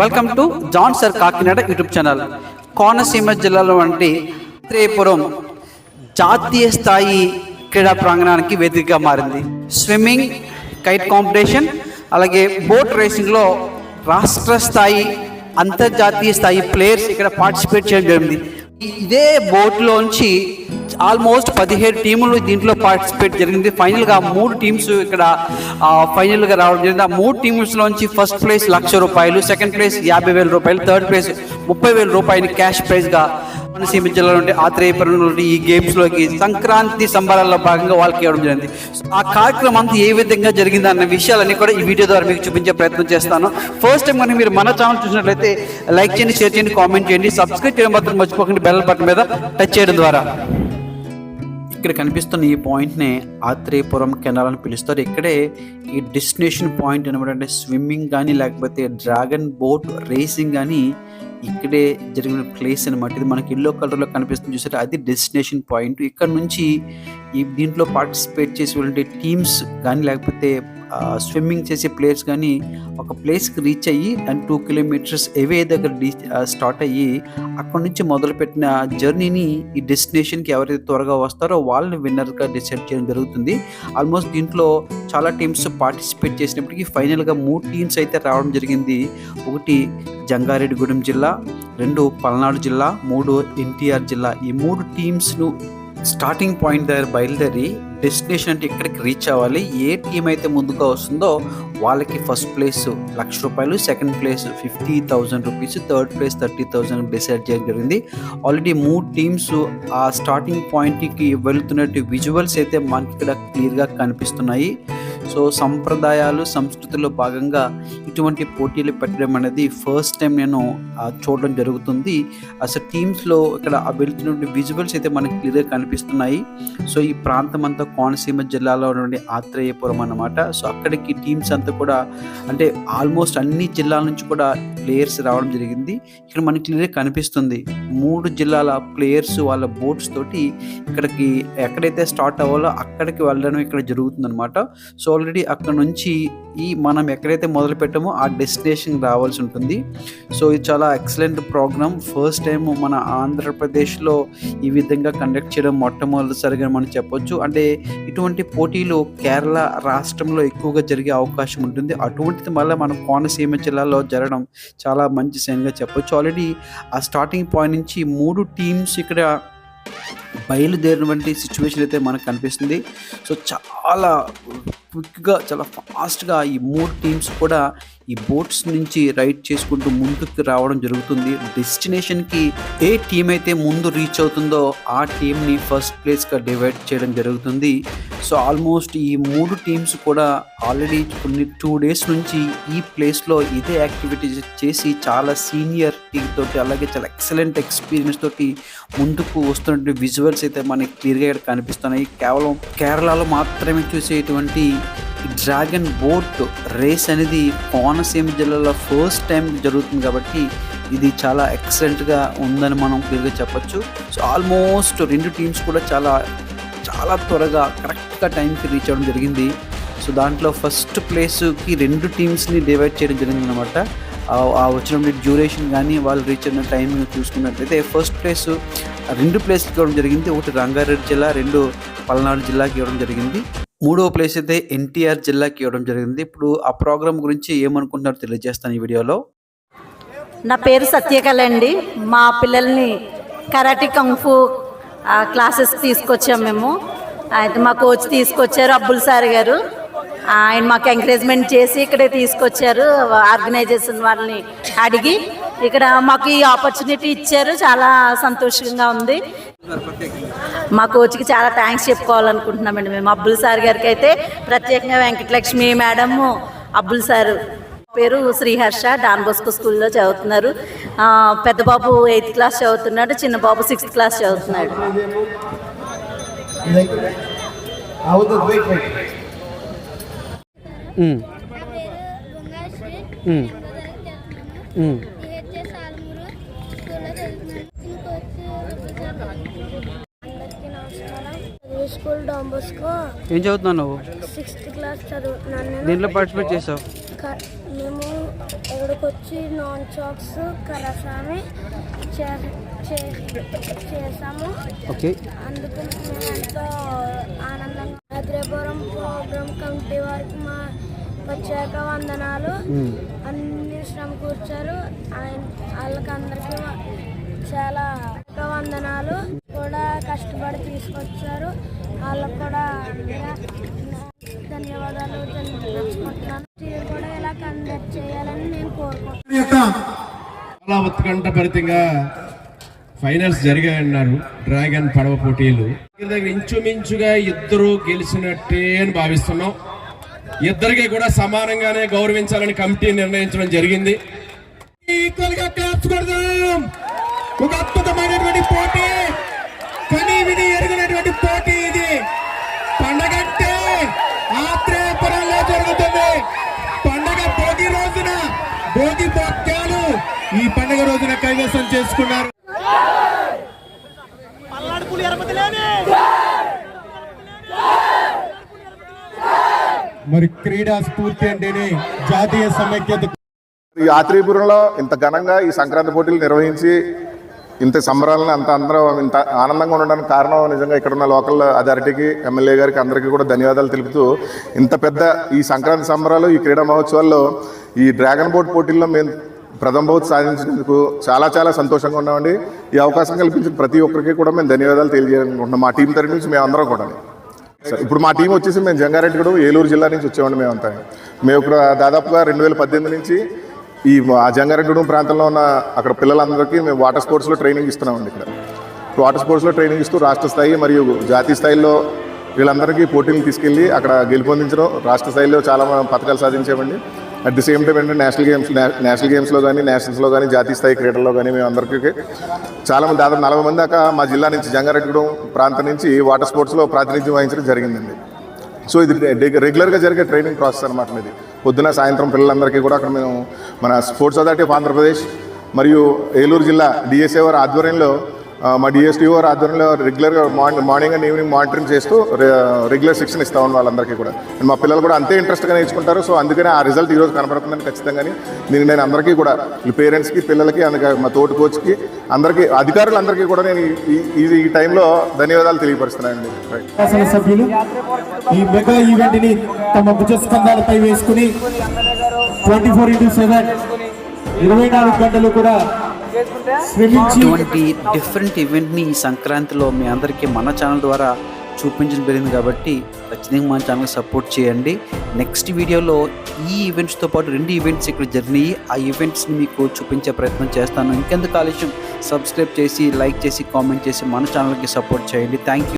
Welcome to John sir Kakinada YouTube channel Konaseema జిల్లాలో వంటి త్రేపురం జాతీయ స్థాయి క్రీడా ప్రాంగణానికి వేదికగా మారింది. స్విమ్మింగ్ కైట్ కాంపిటీషన్ అలాగే బోట్ రేసింగ్లో రాష్ట్ర స్థాయి అంతర్జాతీయ స్థాయి ప్లేయర్స్ ఇక్కడ పార్టిసిపేట్ చేయడం జరిగింది. ఇదే బోట్లోంచి ఆల్మోస్ట్ పదిహేడు టీములు దీంట్లో పార్టిసిపేట్ జరిగింది. ఫైనల్గా మూడు టీమ్స్ ఇక్కడ ఫైనల్గా రావడం జరిగింది. ఆ మూడు టీమ్స్లోంచి ఫస్ట్ ప్లేస్ లక్ష రూపాయలు సెకండ్ ప్లేస్ యాభై వేల రూపాయలు థర్డ్ ప్లేస్ ముప్పై వేల రూపాయలు క్యాష్ ప్రైజ్గా కోనసీమ జిల్లా నుండి ఆత్రేయపురం నుండి ఈ గేమ్స్లోకి సంక్రాంతి సంబరాల్లో భాగంగా వాళ్ళకి ఇవ్వడం జరిగింది. ఆ కార్యక్రమం అంతా ఏ విధంగా జరిగింది అన్న విషయాలన్నీ కూడా ఈ వీడియో ద్వారా మీకు చూపించే ప్రయత్నం చేస్తాను. ఫస్ట్ టైం కనుక మీరు మన ఛానల్ చూసినట్లయితే లైక్ చేయండి షేర్ చేయండి కామెంట్ చేయండి సబ్స్క్రైబ్ చేయడం మాత్రం మర్చిపోకండి బెల్ బటన్ మీద టచ్ చేయడం ద్వారా. ఇక్కడ కనిపిస్తున్న ఈ పాయింట్నే ఆత్రేయపురం కెనాల్ అని పిలుస్తారు. ఇక్కడే ఈ డెస్టినేషన్ పాయింట్ అనమాట. అంటే స్విమ్మింగ్ కానీ లేకపోతే డ్రాగన్ బోట్ రేసింగ్ కానీ ఇక్కడే జరిగిన ప్లేస్ అనమాట. ఇది మనకి ఎల్లో కలర్లో కనిపిస్తుంది చూసారు? అది డెస్టినేషన్ పాయింట్. ఇక్కడ నుంచి ఈ దీంట్లో పార్టిసిపేట్ చేసే టీమ్స్ కానీ లేకపోతే స్విమ్మింగ్ చేసే ప్లేయర్స్ కానీ ఒక ప్లేస్కి రీచ్ అయ్యి అండ్ టూ కిలోమీటర్స్ ఎవే దగ్గర స్టార్ట్ అయ్యి అక్కడ నుంచి మొదలుపెట్టిన జర్నీని ఈ డెస్టినేషన్కి ఎవరైతే త్వరగా వస్తారో వాళ్ళని విన్నర్గా డిసైడ్ చేయడం జరుగుతుంది. ఆల్మోస్ట్ దీంట్లో చాలా టీమ్స్ పార్టిసిపేట్ చేసినప్పటికీ ఫైనల్గా మూడు టీమ్స్ అయితే రావడం జరిగింది. ఒకటి జంగారెడ్డిగూడెం జిల్లా రెండు పల్నాడు జిల్లా మూడు ఎన్టీఆర్ జిల్లా. ఈ మూడు టీమ్స్ను స్టార్టింగ్ పాయింట్ దగ్గర బయలుదేరి డెస్టినేషన్ అంటే ఇక్కడికి రీచ్ అవ్వాలి. ఏ టీం అయితే ముందుగా వస్తుందో వాళ్ళకి ఫస్ట్ ప్లేస్ లక్ష రూపాయలు second place fifty thousand rupees third place thirty thousand decide చేయడం జరిగింది. ఆల్రెడీ మూడు టీమ్స్ ఆ స్టార్టింగ్ పాయింట్కి వెళ్తున్నట్టు విజువల్స్ అయితే మనకి ఇక్కడ క్లియర్గా కనిపిస్తున్నాయి. సో సంప్రదాయాలు సంస్కృతిలో భాగంగా ఇటువంటి పోటీలు పెట్టడం అనేది ఫస్ట్ టైం నేను చూడడం జరుగుతుంది. అసలు టీమ్స్లో ఇక్కడ ఆ విజువల్స్ అయితే మనకి క్లియర్గా కనిపిస్తున్నాయి. సో ఈ ప్రాంతం అంతా కోనసీమ జిల్లాలో నుండి ఆత్రేయపురం అన్నమాట. సో అక్కడికి టీమ్స్ అంతా కూడా అంటే ఆల్మోస్ట్ అన్ని జిల్లాల నుంచి కూడా ప్లేయర్స్ రావడం జరిగింది. ఇక్కడ మనకి క్లియర్గా కనిపిస్తుంది. మూడు జిల్లాల ప్లేయర్స్ వాళ్ళ బోట్స్ తోటి ఇక్కడికి ఎక్కడైతే స్టార్ట్ అవ్వాలో అక్కడికి వెళ్ళడం ఇక్కడ జరుగుతుందన్నమాట. సో ఆల్రెడీ అక్కడ నుంచి ఈ మనం ఎక్కడైతే మొదలు పెట్టామో ఆ డెస్టినేషన్ రావాల్సి ఉంటుంది. సో ఇది చాలా ఎక్సలెంట్ ప్రోగ్రామ్ ఫస్ట్ టైం మన ఆంధ్రప్రదేశ్లో ఈ విధంగా కండక్ట్ చేయడం మొట్టమొదటిసారిగా మనం చెప్పొచ్చు. అంటే ఇటువంటి పోటీలు కేరళ రాష్ట్రంలో ఎక్కువగా జరిగే అవకాశం ఉంటుంది. అటువంటిది మళ్ళీ మనం కోనసీమ జిల్లాలో జరగడం చాలా మంచి సైన్గా చెప్పొచ్చు. ఆల్రెడీ ఆ స్టార్టింగ్ పాయింట్ నుంచి మూడు టీమ్స్ ఇక్కడ బయలుదేరినటువంటి సిచ్యువేషన్ అయితే మనకు కనిపిస్తుంది. సో చాలా క్విక్గా చాలా ఫాస్ట్గా ఈ మూడు టీమ్స్ కూడా ఈ బోట్స్ నుంచి రైడ్ చేసుకుంటూ ముందుకు రావడం జరుగుతుంది. డెస్టినేషన్కి ఏ టీం అయితే ముందు రీచ్ అవుతుందో ఆ టీంని ఫస్ట్ ప్లేస్గా డివైడ్ చేయడం జరుగుతుంది. సో ఆల్మోస్ట్ ఈ మూడు టీమ్స్ కూడా ఆల్రెడీ కొన్ని టూ డేస్ నుంచి ఈ ప్లేస్లో ఇదే యాక్టివిటీస్ చేసి చాలా సీనియర్ టీమ్ తోటి అలాగే చాలా ఎక్సలెంట్ ఎక్స్పీరియన్స్ తోటి ముందుకు వస్తున్నటువంటి విజువల్స్ అయితే మనకి క్లియర్గా ఇక్కడ కనిపిస్తున్నాయి. కేవలం కేరళలో మాత్రమే చూసేటువంటి డ్రాగన్ బోట్ రేస్ అనేది కోనసీమ జిల్లాలో ఫస్ట్ టైం జరుగుతుంది కాబట్టి ఇది చాలా ఎక్సలెంట్గా ఉందని మనం క్లియర్గా చెప్పొచ్చు. సో ఆల్మోస్ట్ రెండు టీమ్స్ కూడా చాలా చాలా త్వరగా కరెక్ట్గా టైంకి రీచ్ అవ్వడం జరిగింది. సో దాంట్లో ఫస్ట్ ప్లేస్కి రెండు టీమ్స్ని డివైడ్ చేయడం జరిగింది అనమాట వచ్చిన డ్యూరేషన్ కానీ వాళ్ళు రీచ్ అయిన టైం చూసుకున్నట్లయితే ఫస్ట్ ప్లేస్ రెండు ప్లేస్కి ఇవ్వడం జరిగింది. ఒకటి రంగారెడ్డి జిల్లా రెండు పల్నాడు జిల్లాకి ఇవ్వడం జరిగింది. మూడో ప్లేస్ అయితే ఎన్టీఆర్ జిల్లాకి ఇవ్వడం జరిగింది. ఇప్పుడు ఆ ప్రోగ్రామ్ గురించి ఏమనుకుంటున్నారో తెలియజేస్తాను ఈ వీడియోలో. నా పేరు సత్యకళ అండి. మా పిల్లల్ని కరాటే కంఫు క్లాసెస్ తీసుకొచ్చాం మేము. అయితే మా కోచ్ తీసుకొచ్చారు అబ్బుల్ సార్ గారు. ఆయన మాకు ఎంకరేజ్మెంట్ చేసి ఇక్కడే తీసుకొచ్చారు. ఆర్గనైజేషన్ వాళ్ళని అడిగి ఇక్కడ మాకు ఈ ఆపర్చునిటీ ఇచ్చారు. చాలా సంతోషంగా ఉంది. మా కోచ్కి చాలా థ్యాంక్స్ చెప్పుకోవాలనుకుంటున్నామండి మేము. అబ్బుల్ సార్ గారికి అయితే ప్రత్యేకంగా వెంకటలక్ష్మి మేడము అబ్బుల్ సారు పేరు శ్రీహర్ష డాన్ బోస్కో స్కూల్లో చదువుతున్నారు. పెద్ద బాబు ఎయిత్ క్లాస్ చదువుతున్నాడు చిన్న బాబు సిక్స్త్ క్లాస్ చదువుతున్నాడు. స్కూల్ డాంబోస్కో ఏం చదువుతున్నావు నువ్వు? సిక్స్త్ క్లాస్ చదువుతున్నాను నేను. దీంట్లో పార్టిసిపేట్ చేసావు? మేము ఇక్కడికి వచ్చి నాన్ చాక్స్ కరసామి చేసాము. ఓకే. అందుకు మేము ఎంతో ఆనందంగా హైదరాబాద్ ప్రోగ్రామ్ కమిటీ వారికి మా ప్రత్యేక వందనాలు. అన్ని శ్రమ కూర్చారు. ఆయన వాళ్ళకి అందరికీ మా- చాలా వందనాలు. కూడా కష్టపడి తీసుకొచ్చారు. వాళ్ళకు కూడా ధన్యవాదాలు తెలుసుకుంటున్నాను మీరు కూడా ఇలా కండక్ట్ చేయాలని నేను కోరుకుంటున్నాను. ఫైనల్స్ జరిగాయన్నారు డ్రాగన్ పడవ పోటీలు. దగ్గర ఇంచుమించుగా ఇద్దరు గెలిచినట్టే అని భావిస్తున్నాం. ఇద్దరికి కూడా సమానంగానే గౌరవించాలని కమిటీ నిర్ణయించడం జరిగింది. ఒక అద్భుతమైనటువంటి పోటీ. కని విని ఎరిగినటువంటి పోటీ ఇది. పండగంటే ఆత్రేయపురంలో జరుగుతుంది. పండగ భోగి రోజున భోగి భక్త్యాలు ఈ పండగ రోజున కైవసం చేసుకున్నారు. మరి క్రీడా స్ఫూర్తి అంటేనే జాతీయ సమైక్యత. ఈ ఆత్రేయపురంలో ఇంత ఘనంగా ఈ సంక్రాంతి పోటీలు నిర్వహించి ఇంత సంబరాలను అంత అందరూ ఇంత ఆనందంగా ఉండడానికి కారణం నిజంగా ఇక్కడ ఉన్న లోకల్ అథారిటీకి ఎమ్మెల్యే గారికి అందరికీ కూడా ధన్యవాదాలు తెలుపుతూ ఇంత పెద్ద ఈ సంక్రాంతి సంబరాలు ఈ క్రీడా మహోత్సవాల్లో ఈ డ్రాగన్ బోట్ పోటీల్లో మేము ప్రథమ బహుత్ సాధించినందుకు చాలా చాలా సంతోషంగా ఉన్నామండి. ఈ అవకాశం కల్పించిన ప్రతి ఒక్కరికి కూడా మేము ధన్యవాదాలు తెలియజేయాలనుకుంటున్నాం. మా టీం తరఫు నుంచి మేము కూడా. సరే ఇప్పుడు మా టీం వచ్చేసి మేము జంగారెడ్డిగూడెం ఏలూరు జిల్లా నుంచి వచ్చామండి మేమంతా. మేము ఇక్కడ దాదాపుగా రెండు వేల పద్దెనిమిది నుంచి ఈ ఆ జంగారెడ్డిగూడెం ప్రాంతంలో ఉన్న అక్కడ పిల్లలందరికీ మేము వాటర్ స్పోర్ట్స్లో ట్రైనింగ్ ఇస్తున్నామండి ఇక్కడ. వాటర్ స్పోర్ట్స్లో ట్రైనింగ్ ఇస్తూ రాష్ట్ర స్థాయి మరియు జాతీయ స్థాయిలో వీళ్ళందరికీ పోటీలు తీసుకెళ్ళి అక్కడ గెలుపొందించడం రాష్ట్ర స్థాయిలో చాలా పథకాలు సాధించామండి. అట్ ది సేమ్ టైం ఏంటంటే నేషనల్ గేమ్స్ నేషనల్ గేమ్స్లో కానీ నేషనల్స్లో కానీ జాతీయ స్థాయి క్రీడల్లో కానీ మేము అందరికీ చాలా మంది దాదాపు నలభై మంది దాకా మా జిల్లా నుంచి జంగారెడ్డిగూడెం ప్రాంతం నుంచి వాటర్ స్పోర్ట్స్లో ప్రాతినిధ్యం వహించడం జరిగిందండి. సో ఇది రెగ్యులర్గా జరిగే ట్రైనింగ్ ప్రాసెస్ అనమాట ఇది పొద్దున సాయంత్రం పిల్లలందరికీ కూడా అక్కడ మేము మన స్పోర్ట్స్ అథారిటీ ఆఫ్ ఆంధ్రప్రదేశ్ మరియు ఏలూరు జిల్లా డిఎస్ఏ వారి ఆధ్వర్యంలో మా డిఎస్టీ వారి ఆధ్వర్యంలో రెగ్యులర్గా morning morning and evening monitoring చేస్తూ రెగ్యులర్ శిక్షణ ఇస్తా ఉన్నాం వాళ్ళందరికీ కూడా. అండ్ మా పిల్లలు కూడా అంతే ఇంట్రెస్ట్గా నేర్చుకుంటారు సో అందుకనే ఆ రిజల్ట్ ఈరోజు కనపడుతుందని ఖచ్చితంగాని నేను నేను అందరికీ కూడా ఈ పేరెంట్స్కి పిల్లలకి అందుకే మా తోటి కోచ్కి అందరికీ అధికారులందరికీ కూడా నేను ఈ- ఈ ఈ టైంలో ధన్యవాదాలు తెలియపరుస్తున్నానండి. శాసనసభ్యులు ఈ మెగా ఈవెంట్ తమ భుజస్కంధాలపై వేసుకుని ట్వంటీ ఫోర్ ఇంటూ సెవెన్ ఇరవై నాలుగు గంటలు కూడా ఇటువంటి డిఫరెంట్ ఈవెంట్ని ఈ సంక్రాంతిలో మీ అందరికీ మన ఛానల్ ద్వారా చూపించడం జరిగింది కాబట్టి ఖచ్చితంగా మన ఛానల్ సపోర్ట్ చేయండి. నెక్స్ట్ వీడియోలో ఈ ఈవెంట్స్తో పాటు రెండు ఈవెంట్స్ ఇక్కడ జరిగినాయి. ఆ ఈవెంట్స్ని మీకు చూపించే ప్రయత్నం చేస్తాను. ఇంకెందుకు ఆలస్యం? సబ్స్క్రైబ్ చేసి లైక్ చేసి కామెంట్ చేసి మన ఛానల్కి సపోర్ట్ చేయండి. Thank you